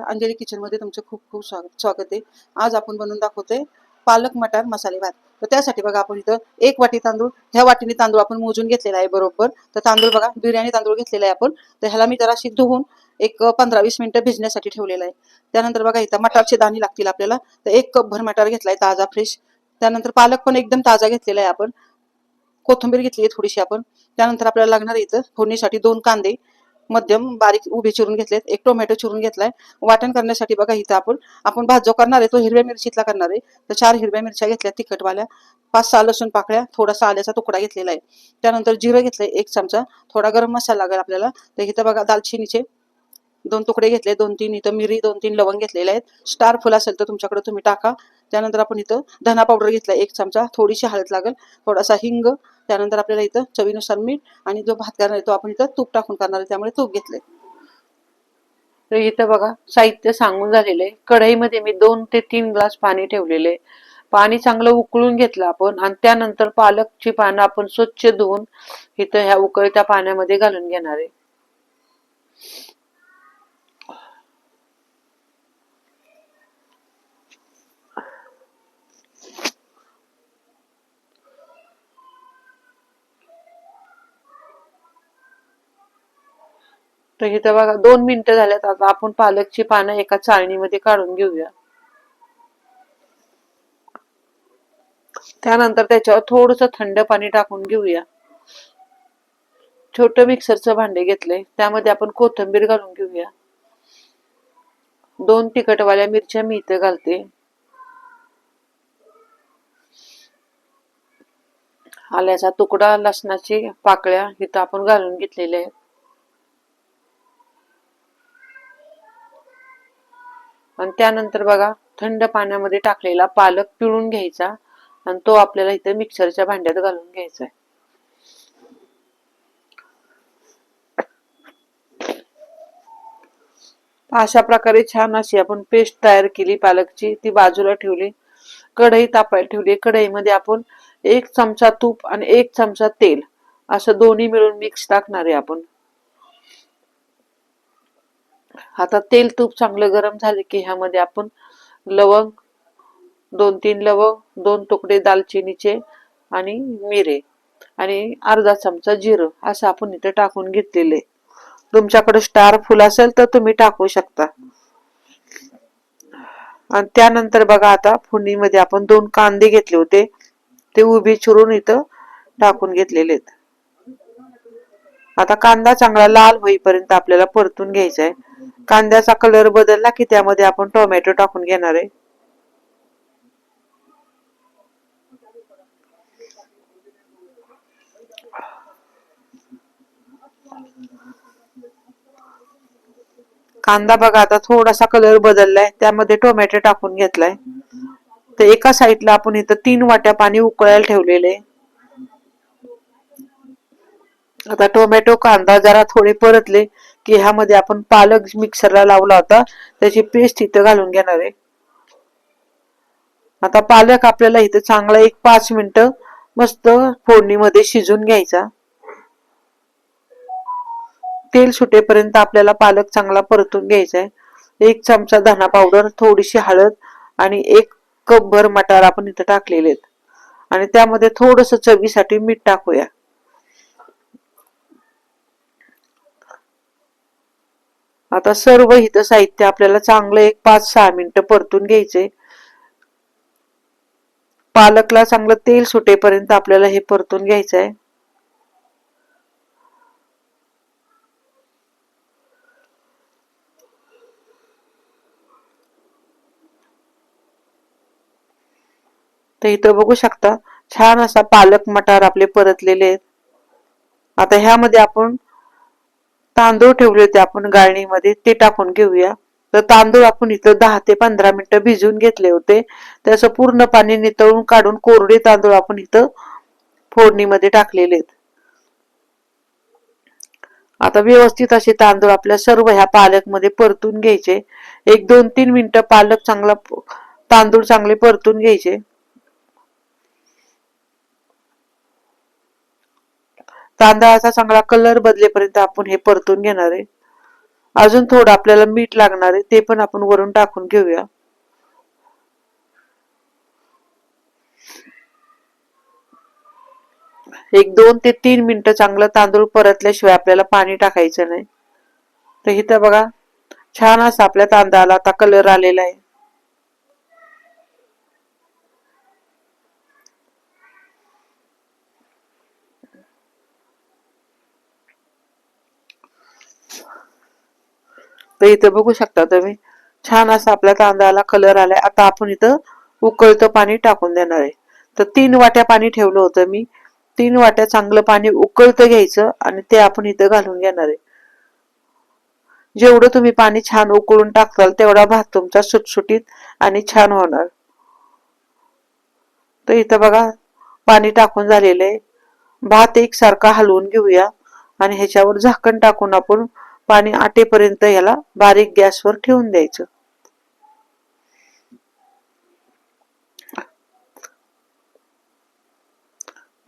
अंजली किचनमध्ये तुमचं खूप खूप स्वागत स्वागत आहे. आज आपण बनवून दाखवतोय पालक मटार मसाले भात. तर त्यासाठी बघा आपण इथं एक वाटी तांदूळ ह्या वाटीने तांदूळ आपण मोजून घेतलेला आहे बरोबर. तर तांदूळ बघा बिर्याणी तांदूळ घेतलेला आहे आपण. तर ह्याला मी जराशी धुवून एक पंधरा वीस मिनिटं भिजण्यासाठी ठेवलेला आहे. त्यानंतर बघा इथं मटारचे दाणे लागतील आपल्याला. तर एक कप भर मटार घेतलाय ताजा फ्रेश त्यानंतर पालक पण एकदम ताजा घेतलेला आहे आपण. कोथिंबीर घेतली आहे थोडीशी आपण. त्यानंतर आपल्याला लागणार इथं फोडणीसाठी दोन कांदे. मध्यम बारीक उभे चिरून घेतलेत. एक टोमॅटो चिरून घेतलाय. वाटण करण्यासाठी बघा इथं आपण आपण भात जो करणार आहे तो हिरव्या मिरचीतला करणार आहे. तर चार हिरव्या मिरच्या घेतल्या तिखटवाल्या. पाच सहा लसूण पाकळ्या थोडासा आल्याचा तुकडा घेतलेला आहे. त्यानंतर जिरं घेतलंय एक चमचा. थोडा गरम मसाला लागेल आपल्याला. तर इथं बघा दालचिनीचे दोन तुकडे घेतले. दोन तीन इथं मिरी दोन तीन लवंग घेतलेले आहेत. स्टार फुल असेल तर तुमच्याकडे तुम्ही टाका. त्यानंतर आपण इथं धना पावडर घेतला एक चमचा थोडीशी हळद लागेल थोडासा हिंग त्यानंतर आपल्याला इथं चवीनुसार मीठ आणि जो भात करणार आहे तो आपण इथं तूप टाकून करणार आहे त्यामुळे तूप घेतले तर इथं बघा साहित्य सांगून झालेलं आहे. कढईमध्ये मी दोन ते तीन ग्लास पाणी ठेवलेले पाणी चांगलं उकळून घेतलं आपण आणि त्यानंतर पालकची पानं आपण स्वच्छ धुवून इथं ह्या उकळत्या पाण्यामध्ये घालून घेणार आहे. तर इथं बघा दोन मिनिटं झाल्यात आता. आपण पालकची पानं एका चाळणीमध्ये काढून घेऊया. त्यानंतर त्याच्यावर थोडस थंड पाणी टाकून घेऊया. छोट मिक्सरचं भांडे घेतलंय. त्यामध्ये आपण कोथिंबीर घालून घेऊया. दोन तिखटवाल्या मिरच्या मी इथं घालते. आल्याचा तुकडा लसणाची पाकळ्या इथं आपण घालून घेतलेल्या आहेत. आणि त्यानंतर बघा थंड पाण्यामध्ये टाकलेला पालक पिळून घ्यायचा आणि तो आपल्याला इथे मिक्सरच्या भांड्यात घालून घ्यायचा आहे. अशा प्रकारे छान अशी आपण पेस्ट तयार केली पालकची. ती बाजूला ठेवली. कढई तापायला ठेवली. कढईमध्ये आपण एक चमचा तूप आणि एक चमचा तेल. असं दोन्ही मिळून मिक्स टाकणार आहे आपण. आता तेल तूप चांगलं गरम झाले की ह्यामध्ये आपण लवंग दोन तीन लवंग दोन तुकडे दालचिनीचे आणि मिरे आणि अर्धा चमचा जिरं असं आपण इथे टाकून घेतलेले. तुमच्याकडे स्टार फुल असेल तर तुम्ही टाकू शकता. आणि त्यानंतर बघा आता फोडणीमध्ये आपण दोन कांदे घेतले होते. ते उभे चिरून इथं टाकून घेतलेले आहेत. आता कांदा चांगला लाल होईपर्यंत आपल्याला परतून घ्यायचा आहे. कांद्याचा कलर बदलला की त्यामध्ये आपण टोमॅटो टाकून घेणार आहे. कांदा बघा आता थोडासा कलर बदललाय. त्यामध्ये टोमॅटो टाकून घेतलाय. तर एका साईडला आपण इथं तीन वाट्या पाणी उकळायला ठेवलेले आता टोमॅटो कांदा जरा थोडे परतले. की ह्यामध्ये आपण पालक मिक्सरला लावला होता त्याची पेस्ट इथं घालून घेणार आहे. आता पालक आपल्याला इथं चांगला एक पाच मिनिटं मस्त फोडणीमध्ये शिजून घ्यायचा. तेल सुटेपर्यंत आपल्याला पालक चांगला परतून घ्यायचा आहे एक चमचा धना पावडर थोडीशी हळद आणि एक कप भर मटार आपण इथं टाकलेले आहेत. आणि त्यामध्ये थोडस चवीसाठी मीठ टाकूया. आता सर्व हित साहित्य आपल्याला चांगलं एक पाच सहा मिनिटं परतून घ्यायचे. पालकला चांगलं तेल सुटेपर्यंत आपल्याला हे परतून घ्यायचं आहे तर इथं बघू शकता छान असा पालक मटार आपले परतलेले आहेत. आता ह्यामध्ये आपण तांदूळ ठेवले होते आपण गाळणीमध्ये ते टाकून घेऊया. तर तांदूळ आपण इथं दहा ते पंधरा मिनिटं भिजवून घेतले होते. त्याचं पूर्ण पाणी नितळून काढून कोरडे तांदूळ आपण इथं फोडणीमध्ये टाकलेले आहेत. आता व्यवस्थित असे तांदूळ आपल्या सर्व ह्या पालकमध्ये परतून घ्यायचे. एक दोन तीन मिनिटं पालक चांगला तांदूळ चांगले परतून घ्यायचे. तांदळाचा चांगला कलर बदलेपर्यंत आपण हे परतून घेणार आहे. अजून थोडं आपल्याला मीठ लागणार आहे ते पण आपण वरून टाकून घेऊया. एक दोन ते तीन मिनिटं चांगलं तांदूळ परतल्याशिवाय आपल्याला पाणी टाकायचं नाही. तर इथं बघा छान असा आपल्या तांदळाला आता कलर आलेला आहे. तर इथं बघू शकता तुम्ही. छान असा आपल्या तांदळाला कलर आलाय. आता आपण इथं उकळतं पाणी टाकून देणार आहे. तर तीन वाट्या पाणी ठेवलं होतं मी. तीन वाट्या चांगलं पाणी उकळतं घ्यायचं आणि ते आपण इथं घालून घेणार आहे. जेवढं तुम्ही पाणी छान उकळून टाकताल तेवढा भात तुमचा सुटसुटीत आणि छान होणार. तर इथं बघा पाणी टाकून झालेलं आहे. भात एकसारखा हलवून घेऊया आणि ह्याच्यावर झाकण टाकून आपण पाणी आटेपर्यंत याला बारीक गॅसवर ठेवून द्यायचं.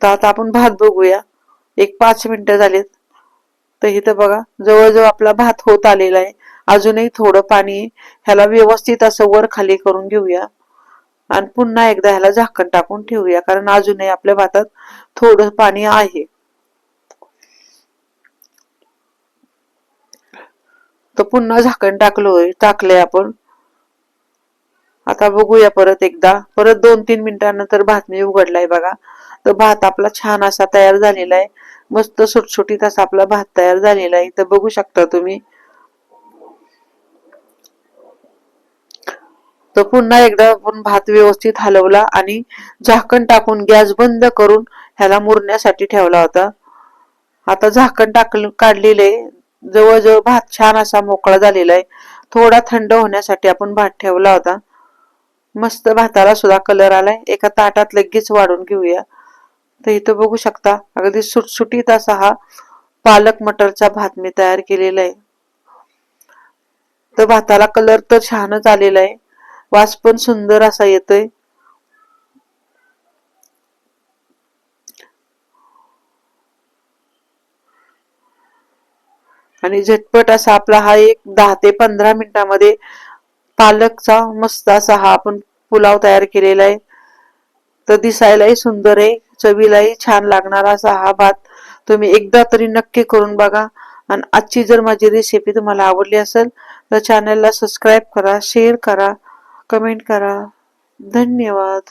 तर आता आपण भात बघूया. एक पाच मिनिटं झालेत. तर इथं बघा जवळजवळ आपला भात होत आलेला आहे. अजूनही थोडं पाणी ह्याला व्यवस्थित असं वर खाली करून घेऊया. आणि पुन्हा एकदा ह्याला झाकण टाकून ठेवूया कारण अजूनही आपल्या भातात थोडं पाणी आहे. तर पुन्हा झाकण टाकलोय टाकलंय आपण. आता बघूया परत एकदा. परत दोन तीन मिनिटांनंतर भात मी उघडलाय बघा. तर भात आपला छान असा तयार झालेला आहे. मस्त सुटसुटीत असा आपला भात तयार झालेला आहे. तर बघू शकता तुम्ही. तर पुन्हा एकदा आपण भात व्यवस्थित हलवला आणि झाकण टाकून गॅस बंद करून ह्याला मुरण्यासाठी ठेवला होता. आता झाकण टाकलं काढलेलं आहे. जवळजवळ भात छान असा मोकळा झालेला आहे. थोडा थंड होण्यासाठी आपण भात ठेवला होता. मस्त भाताला सुद्धा कलर आलाय. एका ताटात लगेच वाढून घेऊया. तर इथं बघू शकता अगदी सुटसुटीत असा हा पालक मटरचा भात मी तयार केलेला आहे. तर भाताला कलर तर छानच आलेला आहे. वास पण सुंदर असा येतोय. आणि झटपट असा आपला हा एक दहा ते पंधरा मिनिटामध्ये पालकचा मस्त असा हा आपण पुलाव तयार केलेला आहे. तर दिसायलाही सुंदर आहे चवीलाही छान लागणारा असा हा भात तुम्ही एकदा तरी नक्की करून बघा. आणि आजची जर माझी रेसिपी तुम्हाला आवडली असेल तर चॅनलला सबस्क्राईब करा शेअर करा कमेंट करा. धन्यवाद.